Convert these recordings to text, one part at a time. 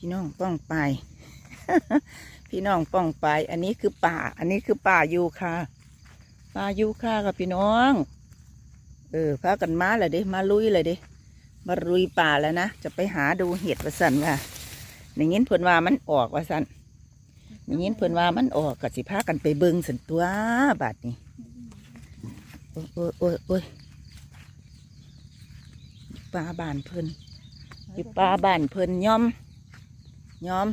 พี่น้องป้องไปพี่น้องป้องไปอันนี้คือป่า อันนี้คือป่ายูคาป่ายูคากับพี่น้อง เออพากันมาเลยเด้มาลุยเลยเด้มาลุยป่าแล้วนะ จะไปหาดูเห็ดว่าสันว่าอย่างนี้เพิ่นว่ามันออกว่าสันอย่างนี้เพิ่นว่ามันออกกับสิพากันไปเบิงสันตัวบาดนี้โอ้ยโอ้ยโอ้ยโอ้ยป่าบานเพิ่นอยู่ป่าบานเพิ่นย่อม ย่อม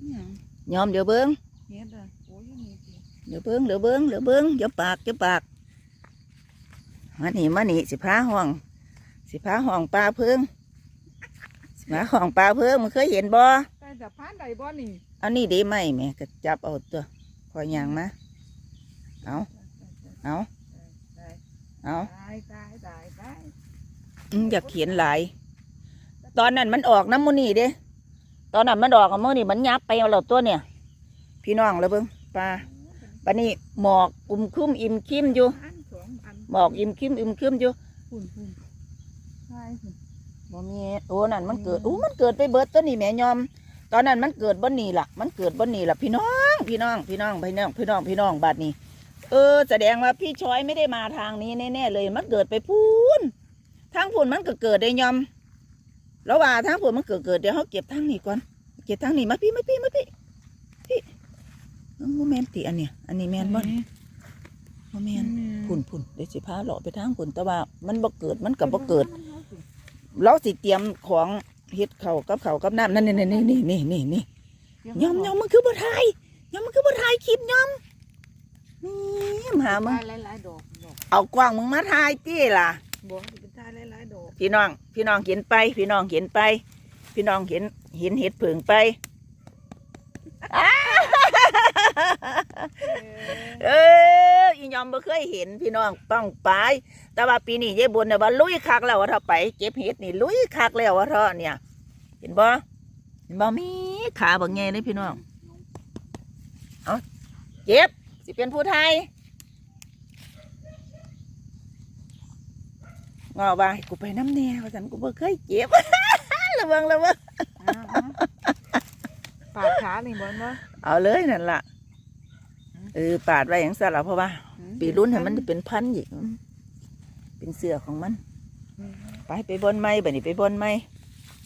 เนี่ยย่อมเดี๋ยวเบิงเฮ็ดอะโอ้ยยังมีเดียวเดี๋ยวเบิ้งเดี๋ยวเบิ้งเดี๋ยวเบิ้งเดี๋ยวปากเดี๋ยวปากมานี่มานี่สิพาห้อง สิพาห้องปลาเพิงสิพาห้องปลาเพิงมันเคยเห็นบ่ใต้สะพานใดบ่นี่เอานี่ดีไหมแม่ก็จับเอาตัวคอยยางมาเอาเอาตายเอาตายตายตายตายอืมอยากเขียนหลาย ตอนนั้นมันออกน้ำมูนี่เด้ ตอนนั้นมันออกน้ำมูนี่มันยับไปเอาเราตัวเนี่ย พี่น้องแล้วเบิ้งปลาปลานี่หมอกอุ่มคุ้มอิ่มคิมอยู่ อันสองอันหมอกอิ่มคิมอิ่มคิมอยู่หุ่นหุ่นตายหุ่บ่มีโอ้นั่นมันเกิดอู้มันเกิดไปเบิดตัวนี้แม่ยอม ตอนนั้นมันเกิดบนนี่ล่ะ มันเกิดบนนี่ล่ะ พี่น้อง พี่น้อง พี่น้องพี่น้องพี่น้องพี่น้องบัดนี้ เออ แสดงว่าพี่ช้อยไม่ได้มาทางนี้แน่ๆเลย มันเกิดไปพูนทางพูนมันก็เกิดได้ยอมแล้วว่าทางพูนมันเกิดเกิดเดี๋ยวเขาเก็บทางนี้ก่อน เก็บทางนี้มาพี่มาพี่มาพี่พี่เอ้าแมนติอันเนี้ยอันนี้แมนบ่บ่แมนพุ่นพุ่นเดี๋ยวสิพาเลาะไปทางพุ่นแต่ว่ามันบ่เกิดมันกับบ่เกิด เราสิเตรียมของเฮ็ดเขาวกับเขาวกับน้ำนั่นนี่นี่นี่นี่นี่นี่ยอมยอมมันคือบ่ทายยอมมันคือบ่ทายคลิปยอมนี่มาหามึงตายหลายๆดอกดอกเอากว้างมึงมาทายจี้ล่ะบ่สิเป็นตายหลายๆดอกพี่น้อง พี่น้องเห็นไป พี่น้องเห็นไป พี่น้องเห็น เห็นเห็ดผึ่งไปอ้าเอออียอมบ่เคยเห็นพี่น้องต้องไปแต่ว่าปีนี้ยายบุญเนี่ยว่าลุยคักแล้วว่าเธอไป เก็บเห็ดนี่ลุยคักแล้วว่าเธอเนี่ย เห็นบ่เห็นบ่มีขาบางแง่เลยพี่น้องเอาเก็บสิเป็นผู้ไทยงอว่าให้กูไปน้ำแน่ว่าสันกูบ่เคยเก็บระวังระวังอ้าวอ้าว ปาดขานี่บ่เนาะเอาเลยนั่นล่ะเออปาดไว้อย่างสั่นละเพราะว่า ปีรุ่นให้มันเป็นพันธุ์อีกเป็นเสือของมัน ไปไปบนไม้บัดนี้ไปบนไม้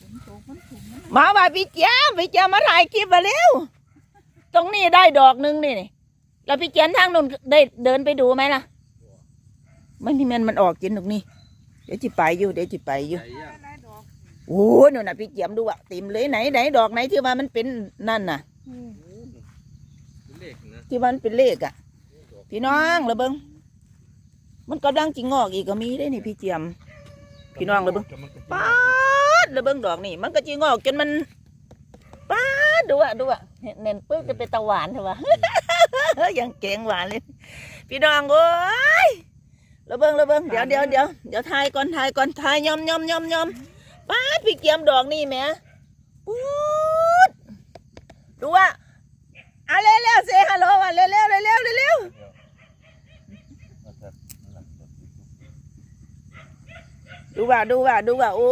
ฝนตกมันถุงมันมาว่าพี่เจ้าพี่เจ้ามาถ่ายคลิปมาเร็วตรงนี้ได้ดอกหนึงนี่นี่แล้วพี่เจ้าทางนู้นได้เดินไปดูไหมล่ะมันที่มันมันออกกินตรงนี้เดี๋ยวจิไปอยู่เดี๋ยวจิไปอยู่หลายๆดอก โอ้ยนู่นน่ะพี่เจียมดูอะติมเลยไหนไหนดอกไหนที่ว่ามันเป็นนั่นน่ะอืมเลขนะที่มันเป็นเลขอะพี่น้องระเบิงมันกำลังจิงอกอีกก็มีได้นี่พี่เจียม พี่น้องระเบิงป๊าดระเบิงดอกนี่ มันก็จิงอกจนมันป๊าดดูอะดูอะเห็นเน้นปึ๊บจะเป็นตะหวานเถอะวะ ยังเก่งหวานเลย พี่น้องเอ้ยระเบิงระเบิงเดี๋ยวเดี๋ยวเดี๋ยวเดี๋ยวทายก่อนทายก่อนทายยอมยอมยอมยอม ป๊าดพี่เจียมดอกนี่แหม่ปุ๊ดดูอะอะเร็วเร็วเซฮัลโหลอะเร็วเร็วเร็วเร็วเร็วดูว่าดูว่าดูว่าโอ้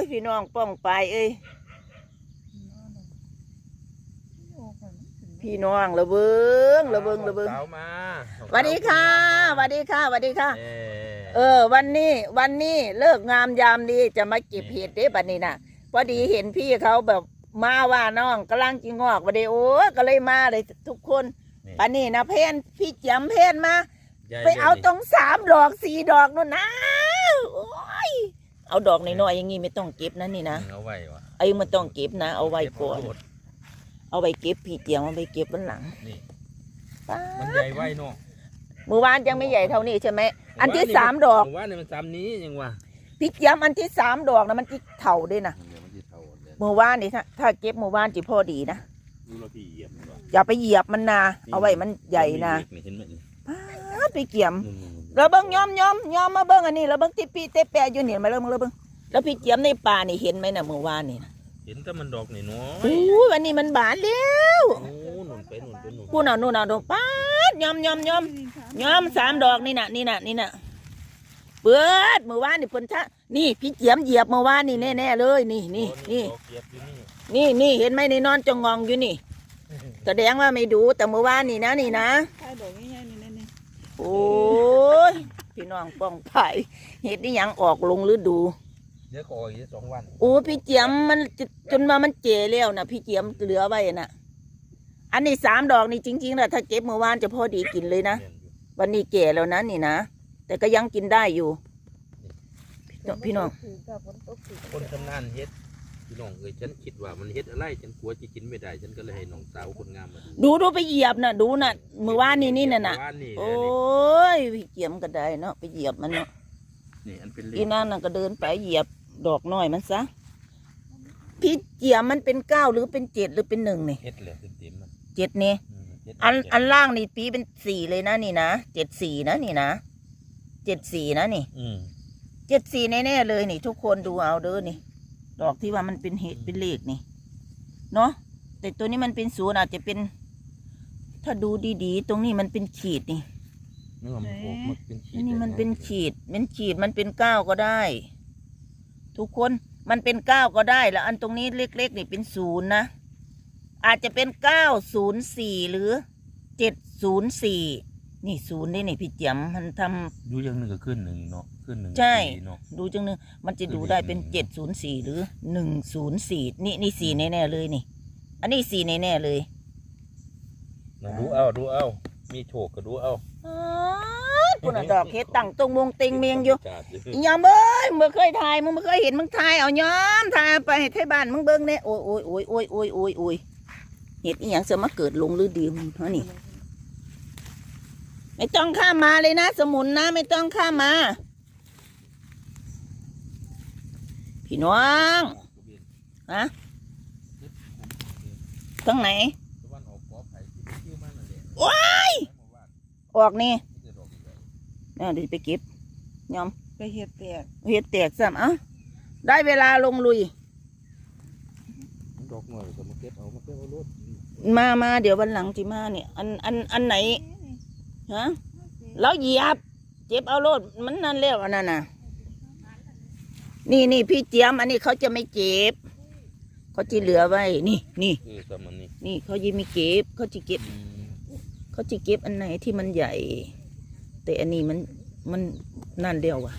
ยพี่น้องป้องไปเอ้ยโอ้โหมันถึงพี่น้องระเบิงระเบิงระเบิงสาวมาสวัสดีค่ะสวัสดีค่ะสวัสดีค่ะ เอเออ วันนี้วันนี้เลิกงามยามดีจะมาเก็บเห็ดเด้บัดนี้น่ะพอดีเห็นพี่เขาแบบมาว่าน้องกำลังจิงอกบัดนี้โอ้ยก็เลยมาเลยทุกคนปันนี้นะเพนพี่จำเพนมาไปเอาตรงสามดอกสี่ดอกนู่นนะโอ้ยเอาดอกน้อยๆอย่างงี้ไม่ต้องเก็บนะนี่นะเอาไว้วะไอ้มันต้องเก็บนะเอาไว้ก่อนเบเาโลดเอาไว้เก็บพี่เจียมเอาไว้เก็บวันหลังนี่ป๊ามันใหญ่ไว้เนาะเมื่อวานยังไม่ใหญ่เท่านี้ใช่ไหมอันที่สามดอกว่าเนี่ยมันสามนี้ยังวะพี่เจียมอันที่สามดอกนะมันที่เท่าด้วยนะเดี๋ยวมันจะเท่าเลยเมื่อวานนี่ถ้าถ้าเก็บเมื่อวานจีพอดีนะดูเราพี่เหยียบมันวะอย่าไปเหยียบมันนาเอาไว้มันใหญ่นะนี่เห็นไหมนี่ป๊าดไปเกี่ยมนู่นๆเราเบิ้งยอมยอมยอมมาเบิ้งอันนี้เราเบิ้งที่ปีเตะแปะอยู่เนี่ยมาเริ่มมาเบิ้งแล้วพี่เจียมในป่านี่เห็นไหมน่ะเมื่อวานนี่นะๆเห็นแต่มันดอกนี่น้อยโอ้ยวันนี้มันบานแล้วโอ้หนุนไปหนุนไปหนุนพูดเอานู่นเอาดูป๊า ดยอมยอมยอมยอมสามดอกนี่น่ะ นี่น่ะ นี่น่ะเปิดเมื่อวานนี่เพิ่นทะนี่พี่เจียมเหยียบเมื่อวานนี่แน่ๆเลยนี่นี่โอ้นี่ดอกเหยียบอยู่นี่นี่นี่เห็นไหมในนอนจงงองอยู่นี่แสดงว่าไม่ดูแต่เมื่อวานนี่นะนี่นะใช่ดอกง่ายๆนี่นี่นี่โอ้ยพี่น้องป้องไผ่เห็ดนี่ยังออกลงฤดูเดี๋ยวก็ออกอีกสองวันโอ้พี่เจียมมันจจนมามันเจแล้วนะพี่เจียมเหลือไว้น่ะ อันนี้สามดอกนี่จริงๆนะถ้าเก็บเมื่อวานจะพอดีกินเลยนะแม่นอยู่วันนี้เก่แล้วนะนี่นะ แต่ก็ยังกินได้อยู่ พี่น้องพี่น้องถือกับฝนตกถือคนชำนาญเฮ็ดพี่น้องเอ้ยฉันคิดว่ามันเฮ็ดอะไรฉันกลัวจะกินไม่ได้ ฉันก็เลยให้น้องสาวคนงามมาดูดูดูไปเหยียบน่ะ ดูน่ะเมื่อวานนี่นี่น่ะน่ะเมื่อวานนี่โอ้ยพี่เจียมก็ได้เนาะไปเหยียบมันเนาะนี่อันเป็นเล็อีนั่นน่ะก็เดินไปเหยียบดอกน้อยมันซะพี่เจียมมันเป็นเก้าหรือเป็นเจ็ดหรือเป็นหนึ่งนี่เฮ็ดเลยเต็มๆมัน เจ็ดนี่อืมเฮ็ดอันอันล่างนี่ปีเป็นสี่เลยนะนี่นะเจ็ดสี่นะนี่นะเจ็ดสี่นะนี่อืมเจ็ดสี่แน่ๆเลยนี่ทุกคนดูเอาเด้อนี่ ดอกที่ว่ามันเป็นเหตุเป็นเลขนี่ เนาะแต่ตัวนี้มันเป็นศูนย์อาจจะเป็น ถ้าดูดีๆ ตรงนี้มันเป็นขีดนี่เนื้อมันโอกมันเป็นขีดอันนี่มันเป็นขีดเป็นขีดมันเป็นเก้าก็ได้ ทุกคนมันเป็นเก้าก็ได้แล้ว อันตรงนี้เล็กๆนี่เป็นศูนย์นะ อาจจะเป็นเก้าศูนย์สี่หรือเจ็ดศูนย์สี่นี่ศูนย์นี่นี่พี่เจียมมันทำ ดูอย่างหนึ่งก็ขึ้นหนึ่งเนาะขึ้นหนึ่งใช่ สี่เนาะ ดูจังนึงมันจะดูได้เป็นเจ็ดศูนย์สี่หรือหนึ่งศูนย์สี่นี่นี่สี่แน่ๆเลยนี่ อันนี้สี่แน่ๆเลยนะดูเอาดูเอามีโชคก็ดูเอาอ๋อปุ่นนะดอกเฮ็ดตั้งตรงวงเต็งเมียงอยู่จัดอยู่อีหยอมเอ้ยมึงบ่เคยถ่ายมึงบ่เคยเห็นมึงถ่ายเอายอมถ่ายไปให้ไทบ้านมึงเบิ่งแน่โอ้ยโอ้ยโอ้ยโอ้ยโอ้ยโอ้ยโอ้ย เห็ดอีหยังเสมาเกิดลงฤดีมึงเท่านี่ไม่ต้องข้ามมาเลยนะ สมุนนะ ไม่ต้องข้ามมาพี่น้องฮะทั้งไหนตะวันออกกอไผ่ที่ไปคิ้วมันนั่นแหละว้ายเมื่อวานออกนี่มีแต่ดอกใหญ่เนี่ยเดี๋ยวไปเก็บยอมไปเฮ็ดแตกเห็ดแตกซ้ำเอ้าได้เวลาลงลุยดอกหน่อยก็มาเก็บเอามาเก็บเอารถ มามาเดี๋ยววันหลังที่มาเนี่ย อันอันอันไหนฮะแล้วเหยียบ เจ็บเอาโลดมันนั่นแล้วอันนั้นน่ะ นี่นี่พี่เจียม อันนี้เขาจะไม่เจ็บเขาจะเหลือไว้ นี่นี่คือสมันนี่นี่เขายังไม่เก็บเขาจะเก็บอืมเขาจะเก็บอันไหนที่มันใหญ่ แต่อันนี้มันมันนั่นเดียวว่ะ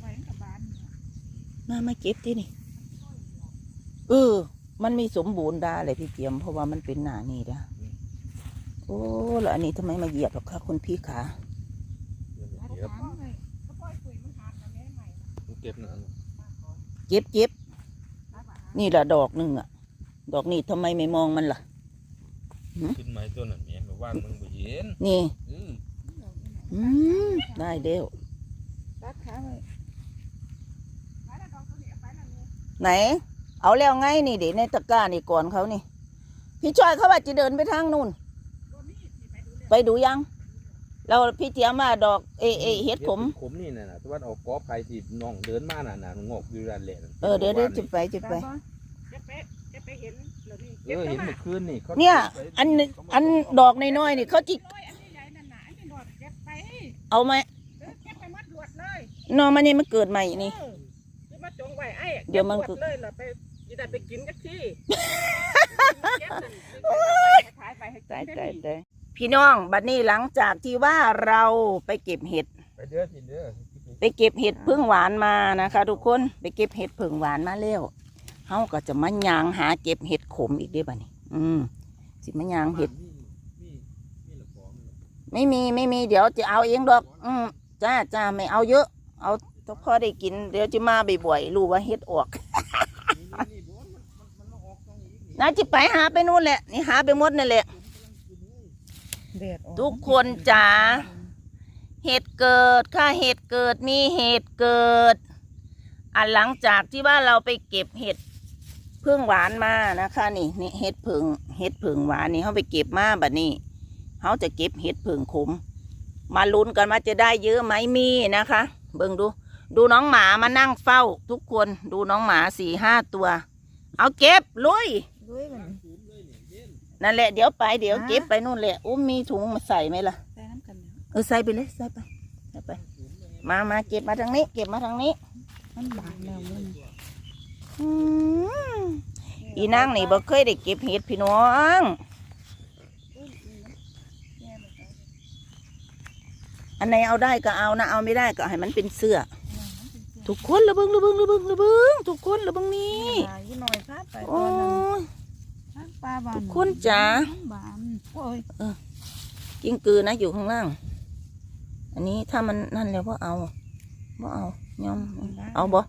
ไว้กับบ้านมามาเก็บที่นี่เออ มันมีสมบูรณ์ได้เลยพี่เจียม เพราะว่ามันเป็นหนานี่นะโอ้แล้วอันนี้ทำไมมาเหยียบหรอกคะคุณพี่ขาเดี๋ยวบ้านเลยก็ปล่อยปุ๋ยมันหากันได้ใหม่เก็บนั่นเก็บเก็บนี่ละดอกหนึ่งอะดอกนี่ทำไมไม่มองมันล่ะขึ้นไม้ตัวนั้นแม่เมื่อวานมึงไปเห็นนี่เอออืมได้เด้วตัดขาไว้ไหน เอาแล้วไงนี่เดี๋ยวในตะกร้านี่ก่อนเขานี่ พี่ชอยเขาว่าจะเดินไปทางนู่น ไปดูยัง เราพี่เจียมว่าดอกเอเอเฮ็ดผมขมนี่น่ะนะตะวันออกกอไผ่ที่น้องเดินมาน่ะน่ะงอกอยู่ด้านแหลนเออเดี๋ยวเดี๋ยวจะไปจะไปจะไปจะไปเห็นเหรอนี่เออเห็นเมื่อคืนนี่ขาเนี่ยไปอันอันดอกน้อยๆนี่เขาจิโอ้ยอันนี้ใหญ่นั่นน่ะอันนี้ดอดเก็บไปเอาไหมเออเก็บไปหมดดวดเลยนอมันนี่มันเกิดใหม่นี่เออจะมาจงไว้ไอ้เดี๋ยวมันก็บดเลยเหรอ ไปจะได้ไปกินกันที่เก็บนั่นขายไปให้กินตายได้ตายดีตายพี่น้องบัดนี้หลังจากที่ว่าเราไปเก็บเห็ด ไปเด้อสิเด้อไปเก็บเห็ดพึ่งหวานมานะคะ ทุกคนไปเก็บเห็ดพึ่งหวานมาแล้วเฮาก็จะมายางหาเก็บเห็ดขมอีกเด้อบัดนี้ อืมสิมายางเห็ดมีมีละของนี่ไม่มีไม่มีเดี๋ยวจะเอาเองดอก อืมจ้าจ้าไม่เอาเยอะ เอาเฉพาะได้กิน เดี๋ยวจะมาบ่อยๆรู้ว่าเห็ดออก นี่บ่มันมันมันมาออกตรง นี้นี่น่าจะไปหาไปนู่นแหละ นี่หาไปหมดนั่นแหละ แดดออกทุกคนจ๋าเหตุเกิดค่ะเหตุเกิดมีเหตุเกิด อันหลังจากที่ว่าเราไปเก็บเห็ดพึ่งหวานมานะคะ นี่นี่เห็ดผึ่งเห็ดผึ่งหวานนี่เขาไปเก็บมาแบบนี้เขาจะเก็บเห็ดผึ่งขมมาลุ้นกันว่าจะได้เยอะไหมมีนะคะ เบิ่งดู ดูน้องหมามานั่งเฝ้า ทุกคนดูน้องหมาสี่ห้าตัว เอาเก็บลุย ด้วยมันนั่นแหละเดี๋ยวไปเดี๋ยวฮะเก็บไปนู่นแหละอุ้มมีถุงมาใส่ไหมล่ะใส่น้ำกันเนี่ยเออใส่ไปเลยใส่ไปใส่ไป มามาเก็บมาทางนี้ เก็บมาทางนี้มันบานแล้วมันอืมอีนางนี่บ่เคยได้เก็บเห็ดพี่น้องอันไหนเอาได้ก็เอานะเอาไม่ได้ก็ให้มันเป็นเสื้อทุกคนระเบิงระเบิงระเบิงระเบิงทุกคนระเบิงนี่ยี่หน่อยพาไปตโอ้อนนั้นย ปลาบานทุกคนจ๋าบานโอ้ยกิ้งกือนะอยู่ข้างล่าง อันนี้ถ้ามันนั่นแล้วก็เอาบ่เอายอมเอาบ่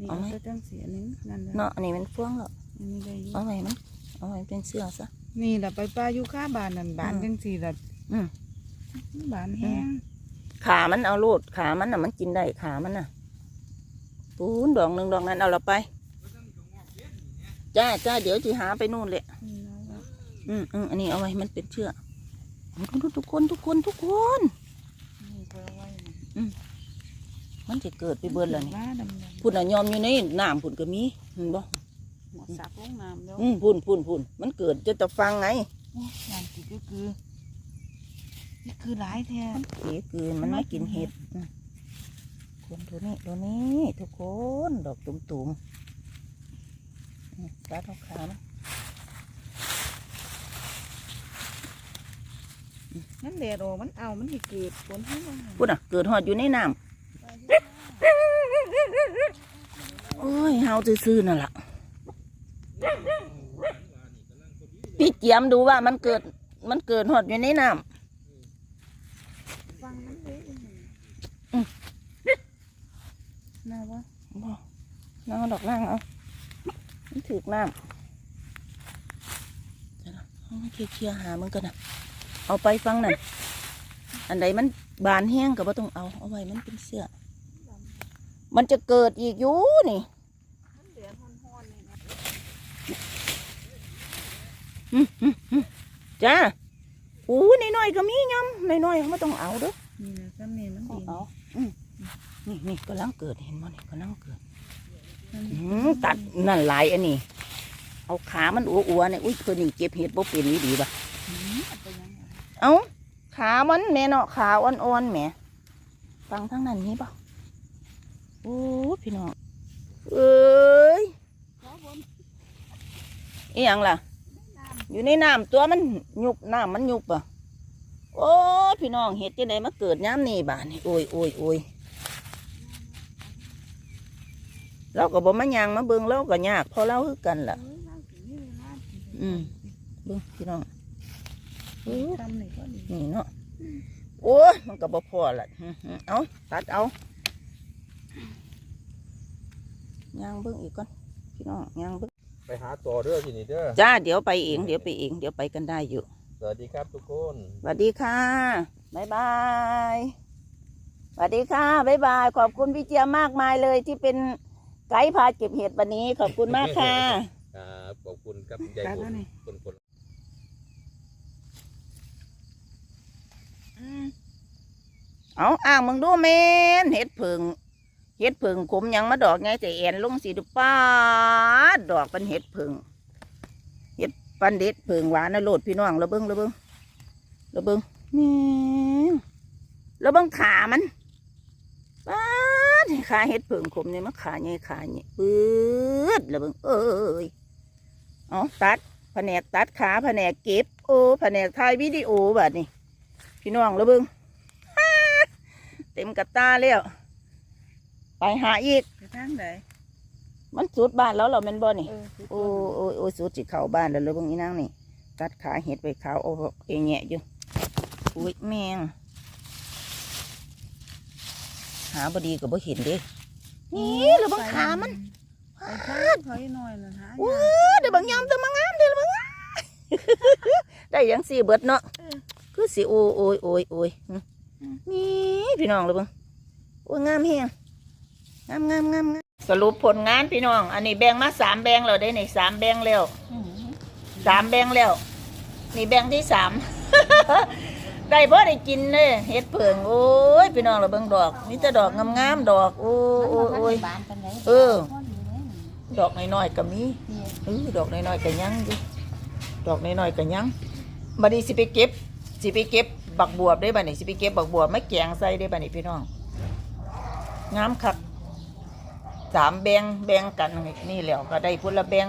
นี่เอาไหมจะจังเสียนึงนั่นแหละเนาะอันนี้มันฟ่วงแล้วนี่ได้อยู่เอาไว้มันเอาไว้เป็นเสื้อซะนี่แหละไปปลาอยู่ข้าบานนั่นบานอืมจังสี่ละอืมบานแห้งขามันเอาโลดขามันน่ะ มันกินได้ขามันน่ะปูนดอกหนึ่งดอกนั้นเอาเราไป จ้าจ้าเดี๋ยวจีหาไปนู่นเลยนี่นะว่าอืมอืมอันนี้เอาไว้มันเป็นเชือกทุกทุกคนทุกคนทุกคนนี่ก็เอาไว้นะมันจะเกิดไปเบิดแล้วนี่ว่าดำๆพุ่นอะยอมอยู่ในน้ำพุ่นก็มีเห็นบ่หมดสักลงน้ำแล้วอืมพุ่นพุ่นพุ่นมันเกิดจะตะฟังไงโอ้ยยานติดก็คือนี่คือหลายแท้เอ๋คืนมันไม่กินเห็ดอืมคนตัวนี้ตัวนี้ทุกคนดอกตุ่มตุ่มๆอืม รัดเอาขามันนั่นแดดออกมันเอามันให้เกิดฝนให้มันพุ่นอะ เกิดหอดอยู่ในน้ำโอ้ยเฮาซื่อๆนั่นล่ะพี่เจียมดูว่ามันเกิด มันเกิดหอดอยู่ในน้ฟังมันเลยอืมน่าวะำบ่น้องเอาดอกล่างเอา มันถือกน้ำเดี๋ยวนะเอามาเคลียร์ๆหามันกันนะเอาไปฟังนั่นอันใดมันบานแห้งก็บ่ต้องเอา เอาไว้มันเป็นเสื้อ มันจะเกิดอีกอยู่นี่มันแดดฮ้อนๆนี่นะจ้าอู้น้อยๆก็มียำน้อยๆไม่ต้องเอาเด้อนี่นะซ้ำนี่มันดีเอาอืมนี่นี่กำลังเกิดเห็นมั้ยนี่กำลังเกิดนั่นอืม ตัดนั่นหลายอันนี้ เอาขามันอ้วนๆเนี่ยอุ้ยตัวนี้เก็บเห็ดบ่เป็นนี่ดีป่ะเอาไปยังไงเอาขามันแม่เนาะขาอ่อนๆแม่ฟังทั้งนั้นนี่ป่ะโอ้พี่น้องเอ้ยอีหยังล่ะ อยู่ในน้ำตัวมันยุบน้ำมันยุบอะโอ้ยพี่น้องเห็ดจังไดมาเกิดย้ำนี่บ้านนี่โอ้ยโอ้ยโอ้ย เราก็บ่มายางมาเบิ่งเราก็ยากเพอเราคือกันำล่ะเอ้ยน้ำสินี่เลยน้ำสิอืมเบิ่งพี่น้องเอ้ยทำนี่ก็ดีนี่เนาะโอ้ยมันก็บ่พอละอื้อหือเอาตัดเอายางเบิ่งอีกก่อนพี่น้องยางเบิ่งไปหาต่อเด้อทีนี้เด้อจ้าเดี๋ยวไปเองเดี๋ยวไปเองเดี๋ยวไปกันได้อยู่สวัสดีครับทุกคนสวัสดีค่ะบ๊ายบายสวัสดีค่ะบ๊ายบาย ขอบคุณพี่เจียมมากมายเลยที่เป็น ไกด์พาเก็บเห็ดวันนี้ขอบคุณมากค่ะ ครับขอบคุณครับยายบุญคนคนอืมเอาอ่างมึงดูเมนเห็ดผึ่งเห็ดผึ่งขมยังมาดอกไงแต่แอนลงสีดูป้าดดอกเป็นเห็ดผึ่งเห็ดปันเด็ดผึ่งหวานนะโลดพี่น้องระเบิงระเบิงระเบิงนี่ระเบิงขามัน ป้าดขาเห็ดผึ่งขมเนี่ยมันขาใหญ่ขาใหญ่ปื๊ดระเบิงเอ้ยเอาตัดแผนกตัดขาแผนกเก็บโอ้แผนกถ่ายวิดีโอแบบนี้พี่น้องระเบิงเต็มกระตาแล้วไปหาอีกไปทางไหนมันสุดบ้านแล้วเราแม่นบ่นี่เออโอ้โอ้โอ้สุดสิเข้าบ้านแล้วเลยเบางอีนางนี่ตัดขาเห็ดไปขาวเอาเองแงะอยู่อุ้ยแมง หาบดีก็บ่เห็นเด้นี่หรือบางขามันไปทางถอยหน่อยนะฮะว้าเดี๋ยวบางยามจะมางามเดี๋ยวบางได้หยังสี่เบิดเนาะคือสิโอ้โอ้ยโอ้ยโอ้ยหึนี่พี่น้องเลยเบังโอ้ยงามแฮงงามงามงามงามสรุปผลงานพี่น้อง อันนี้แบ่งมาสามแบ่งแล้วได้นี่สามแบ่งแล้วอืมสามแบ่งแล้ว นี่แบ่งที่สาม ได้พอได้กินเลยเฮ็ดเผิงโอ้ยพี่น้องเราเบิ่งดอกมีแต่ดอกงามๆดอกโอ้ยโอ้ยโอ้ยบานปานใดเออพดีเลยดอกน้อยๆก็มีนี่เออดอกน้อยๆก็ยังอยู่ดอกน้อยๆก็ยังบัดนี้สิไปเก็บสิไปเก็บบักบวบได้บัดนี้สิไปเก็บบักบวบมาแกงใส่ได้บัดนี้พี่น้องงามคักสามแบงแบงกันนี่แหล้วก็ได้พุ่นละแบง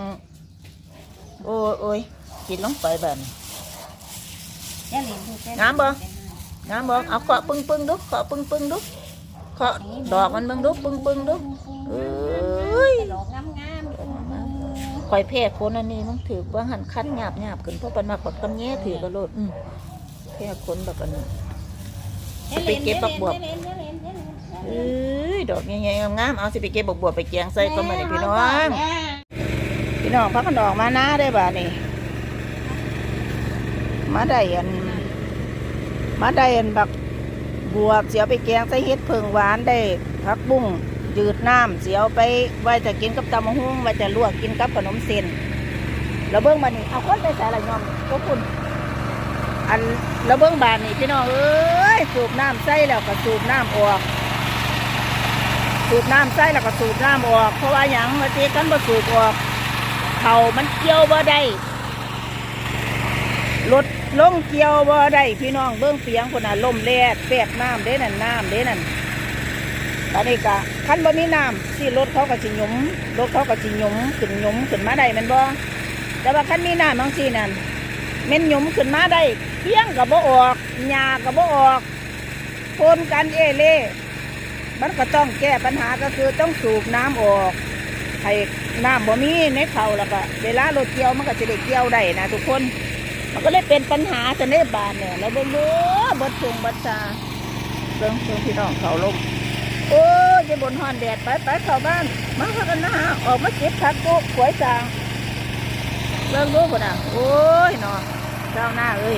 โอ้ยโอ้ยกินลงไปแบบนี้ งามบ่งามบอกเอาเคาะปึ้งปึ้งๆดูเคาะปึ้งปึ้งๆดูเคาะดอกมันเบิ่งดูปึ้งปึ้งๆดูเอ้ยดอกงามงามข่อยแพ้คนอันนี้มึงถือว่าหันคันหยาบหยาบขึ้นเพราะปันมาปักกำแย่ถือกระโลดอืมแพ้คนแบบอันนี้ไปเก็บบักบวบเอ้ยดอกใหญ่ๆงามๆเอาสิไปเก็บบักบัวไปแกงใส่ก็มาเลยพี่น้องพี่น้องพักกันดอกมาหน้าได้บ่านี่ มาได้อันมาได้อันบักบวบเสียวไปแกงใส่เฮ็ดเพิงหวานได้ผักบุ้งจืดน้ำเสียวไปไว้จะกินกับตำมะฮุ่งไว้จะลวกกินกับขนมเส้นแล้วเบิ้งบานนี่เอาคนไปใส่ละยอมก็คุณอันแล้วเบิ้งบานนี่พี่น้องเอ้ยสูบน้ำใส่แล้วก็สูบน้ำออก สูบน้ำใส่แล้วก็สูบน้ำออก เพราะว่าหยังมาเจกันบ่สูบออกเข่ามันเกี่ยวบ่ได้รถ ลงเกี่ยวบ่ได้พี่น้องเบื้องเปียงคนน่ะลมแลดแปดน้ำเด้นั่นน้ำเด้นั่นตอนนี้กะคันบ่มีน้ำสิรถเขาก็สิหยุมรถเขาก็สิหยุมขึ้นหยุมขึ้นมาได้มันบ่แต่ว่าคันมีน้ำบางทีนั่นเม่นหยุมขึ้นมาได้เพียงกับบ่ออกหญ้ากับบ่ออกโคนกันเอเล่มันก็ต้องแก้ปัญหาก็คือต้องสูบน้ำออกให้น้ำบ่มีในเขาแล้วก็เวลารถเกี่ยวมันก็จะได้เกี่ยวได้นะทุกคน มันก็เลยเป็นปัญหาจะในบ้านเนี่ยแล้วเบิ่งเด้อบดชงบดชาเบิ่งเบิ่งพี่น้องเขาลงโอ้ยจะบนหอนแดดไปไปเข้าบ้านมาพากันนะฮะออกมาเก็บผักกุขวยจางเบิ่งดูพุ่นน่ะโอ้ยเนาะเจ้าหน้าเอ้ย